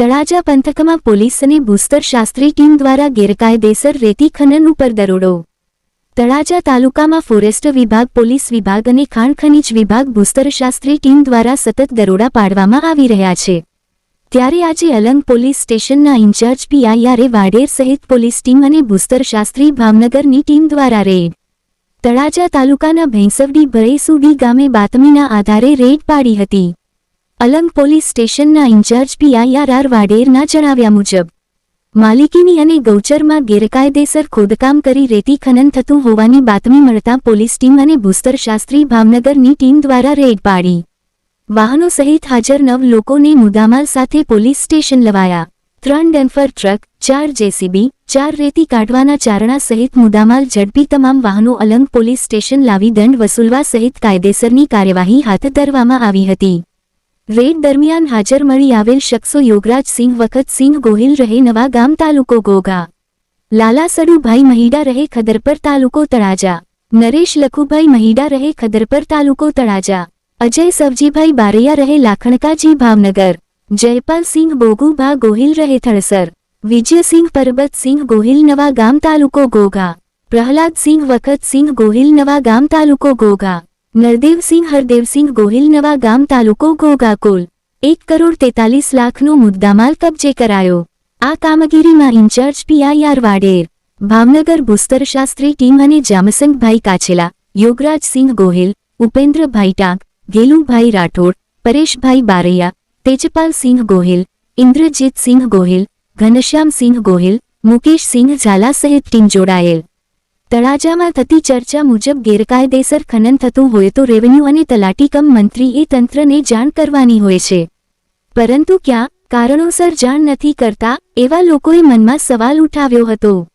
તળાજા પંથકમાં પોલીસ અને ભૂસ્તર શાસ્ત્રી ટીમ દ્વારા ગેરકાયદેસર રેતી ખનન ઉપર દરોડો. તળાજા તાલુકામાં ફોરેસ્ટ વિભાગ, પોલીસ વિભાગ અને ખાણ ખનીજ વિભાગ ભૂસ્તરશાસ્ત્રી ટીમ દ્વારા સતત દરોડા પાડવામાં આવી રહ્યા છે. ત્યારે આજે અલંગ પોલીસ સ્ટેશનના incharge PI R A Vader સહિત પોલીસ ટીમ અને ભૂસ્તરશાસ્ત્રી ભાવનગરની ટીમ દ્વારા રેડ. તળાજા તાલુકાના ભેંસવડી ભરેસુડી ગામે બાતમીના આધારે રેડ પાડી હતી. અલંગ પોલીસ સ્ટેશનના ઇન્ચાર્જ પીઆઈઆરઆર વાડેરના જણાવ્યા મુજબ, માલિકીની અને ગૌચરમાં ગેરકાયદેસર ખોદકામ કરી રેતી ખનન થતું હોવાની બાતમી મળતા પોલીસ ટીમ અને ભૂસ્તરશાસ્ત્રી ભાવનગરની ટીમ દ્વારા રેડ પાડી. વાહનો સહિત હાજર નવ લોકોને મુદ્દામાલ સાથે પોલીસ સ્ટેશન લવાયા. ત્રણ ડેમ્ફર ટ્રક, ચાર જેસીબી, ચાર રેતી કાઢવાના ચારણા સહિત મુદ્દામાલ ઝડપી તમામ વાહનો અલંગ પોલીસ સ્ટેશન લાવી દંડ વસૂલવા સહિત કાયદેસરની કાર્યવાહી હાથ ધરવામાં આવી હતી. રેડ દરમિયાન હાજર મળી આવેલ શખ્સો યોગરાજસિંહ વખતસિંહ ગોહિલ રહે નવા ગામ તાલુકો ગોગા. લાલાસડુભાઈ મહીડા રહે ખદરપર તાલુકો તળાજા. નરેશ લખુભાઈ મહીડા રહે ખદરપર તાલુકો તળાજા. અજય સવજીભાઈ બારૈયા રહે લાખણકાજી ભાવનગર. જયપાલસિંહ બોગુભા ગોહિલ રહે થળસર. વિજયસિંહ પરબતસિંહ ગોહિલ નવા ગામ તાલુકો ગોગા. પ્રહલાદસિંહ વખતસિંહ ગોહિલ નવા ગામ તાલુકો ગોગા. નરદેવસિંહ હરદેવસિંહ ગોહિલ નવા ગામ તાલુકો ગોગા કુલ એક કરોડ તેતાલીસ લાખનો મુદ્દામાલ કબજે કરાયો આ કામગીરીમાં incharge PI R Vader Bhavnagar ભૂસ્તરશાસ્ત્રી team અને જામસંગભાઈ કાછેલા યોગરાજસિંહ ગોહિલ ઉપેન્દ્રભાઈ ટાંક ગેલુભાઈ રાઠોડ પરેશભાઈ બારૈયા તેજપાલસિંહ ગોહિલ ઇન્દ્રજીતસિંહ ગોહિલ ઘનશ્યામસિંહ ગોહિલ મુકેશસિંહ ઝાલા સહિત ટીમ જોડાયેલ તળાજામાં થતી ચર્ચા મુજબ ગેરકાયદેસર ખનન થતું હોય તો રેવન્યુ અને તલાટી કમ એ તંત્રને જાણ કરવાની હોય છે. પરંતુ ક્યાં કારણોસર જાણ નથી કરતા એવા લોકોએ મનમાં સવાલ ઉઠાવ્યો હતો.